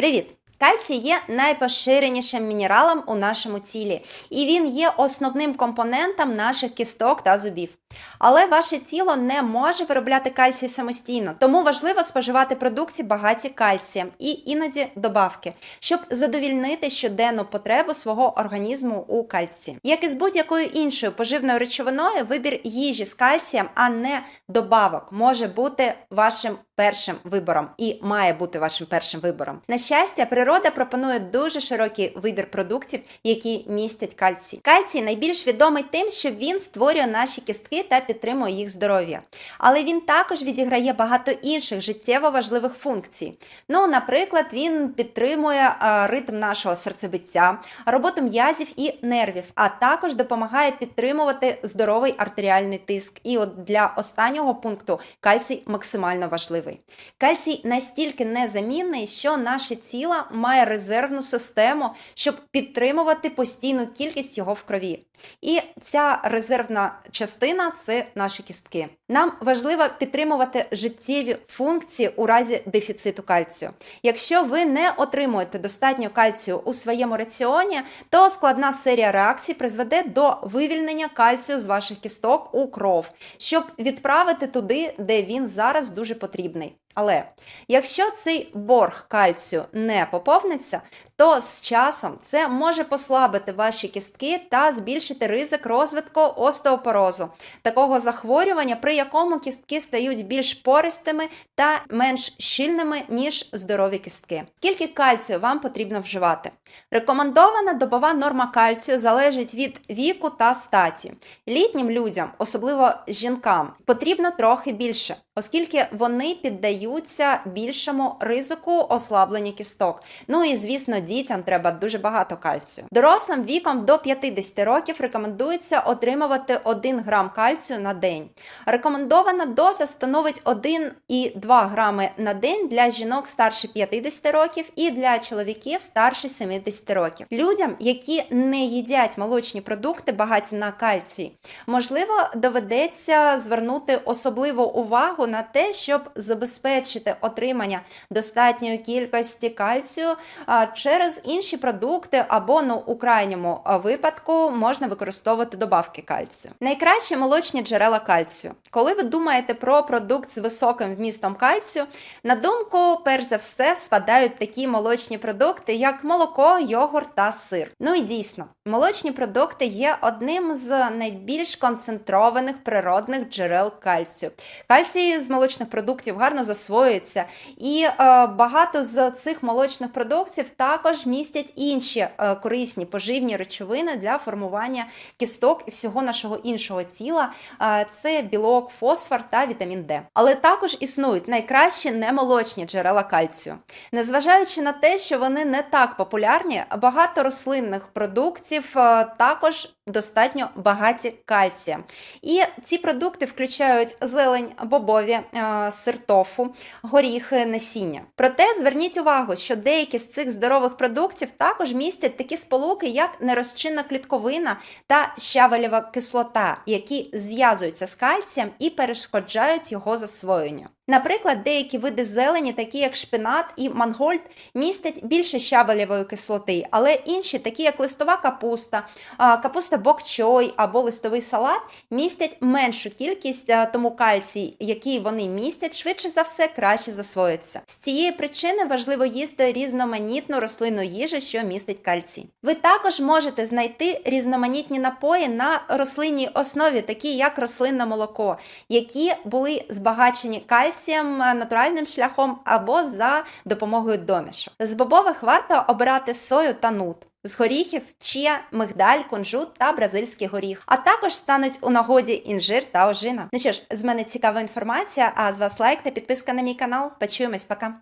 Привіт! Кальцій є найпоширенішим мінералом у нашому тілі, і він є основним компонентом наших кісток та зубів. Але ваше тіло не може виробляти кальцій самостійно, тому важливо споживати продукти багаті кальцієм і іноді добавки, щоб задовільнити щоденну потребу свого організму у кальції. Як і з будь-якою іншою поживною речовиною, вибір їжі з кальцієм, а не добавок, може бути вашим першим вибором і має бути вашим першим вибором. На щастя, природа пропонує дуже широкий вибір продуктів, які містять кальцій. Кальцій найбільш відомий тим, що він створює наші кістки та підтримує їх здоров'я. Але він також відіграє багато інших життєво важливих функцій. Ну, наприклад, він підтримує е, ритм нашого серцебиття, роботу м'язів і нервів, а також допомагає підтримувати здоровий артеріальний тиск. І от для останнього пункту кальцій максимально важливий. Кальцій настільки незамінний, що наше тіло має резервну систему, щоб підтримувати постійну кількість його в крові. І ця резервна частина це наші кістки. Нам важливо підтримувати життєві функції у разі дефіциту кальцію. Якщо ви не отримуєте достатньо кальцію у своєму раціоні, то складна серія реакцій призведе до вивільнення кальцію з ваших кісток у кров, щоб відправити туди, де він зараз дуже потрібний. Але якщо цей борг кальцію не поповниться, то з часом це може послабити ваші кістки та збільшити ризик розвитку остеопорозу, такого захворювання, при якому кістки стають більш пористими та менш щільними, ніж здорові кістки. Скільки кальцію вам потрібно вживати? Рекомендована добова норма кальцію залежить від віку та статі. Літнім людям, особливо жінкам, потрібно трохи більше, оскільки вони піддаються більшому ризику ослаблення кісток. Ну і звісно, дітям треба дуже багато кальцію. Дорослим віком до 50 років рекомендується отримувати 1 грам кальцію на день. Рекомендована доза становить 1,2 грами на день для жінок старше 50 років і для чоловіків старше 70 років. Людям, які не їдять молочні продукти, багаті на кальцій, можливо, доведеться звернути особливу увагу на те, щоб забезпечити отримання достатньої кількості кальцію через інші продукти, або ну у крайньому випадку можна використовувати добавки кальцію. Найкращі молочні джерела кальцію. Коли ви думаєте про продукт з високим вмістом кальцію, на думку, перш за все, спадають такі молочні продукти, як молоко, йогурт та сир. Ну і дійсно, молочні продукти є одним з найбільш концентрованих природних джерел кальцію. Кальцій з молочних продуктів гарно засвоюється, і е, багато з цих молочних продуктів також містять інші е, корисні поживні речовини для формування кісток і всього нашого іншого тіла. Е, це білок, фосфор та вітамін Д. Але також існують найкращі немолочні джерела кальцію. Незважаючи на те, що вони не так популярні, багато рослинних продуктів також достатньо багаті кальцієм. І ці продукти включають зелень, бобові, е, сир тофу, горіхи, насіння. Проте зверніть увагу, що деякі з цих здорових продуктів також містять такі сполуки, як нерозчинна клітковина та щавелєва кислота, які зв'язуються з кальцієм і перешкоджають його засвоєнню. Наприклад, деякі види зелені, такі як шпинат і мангольд, містять більше щавелєвої кислоти, але інші, такі як листова капуста, капуста бокчой або листовий салат, містять меншу кількість, а, тому кальцій, який вони містять, швидше за все краще засвоїться. З цієї причини важливо їсти різноманітну рослинну їжу, що містить кальцій. Ви також можете знайти різноманітні напої на рослинній основі, такі як рослинне молоко, які були збагачені кальцієм е, натуральним шляхом або за допомогою домішок. З бобових варто обирати сою та нут. З горіхів, чия, мигдаль, кунжут та бразильський горіх. А також стануть у нагоді інжир та ожина. Ну що ж, з мене цікава інформація. А з вас лайк та підписка на мій канал. Почуємось, пока.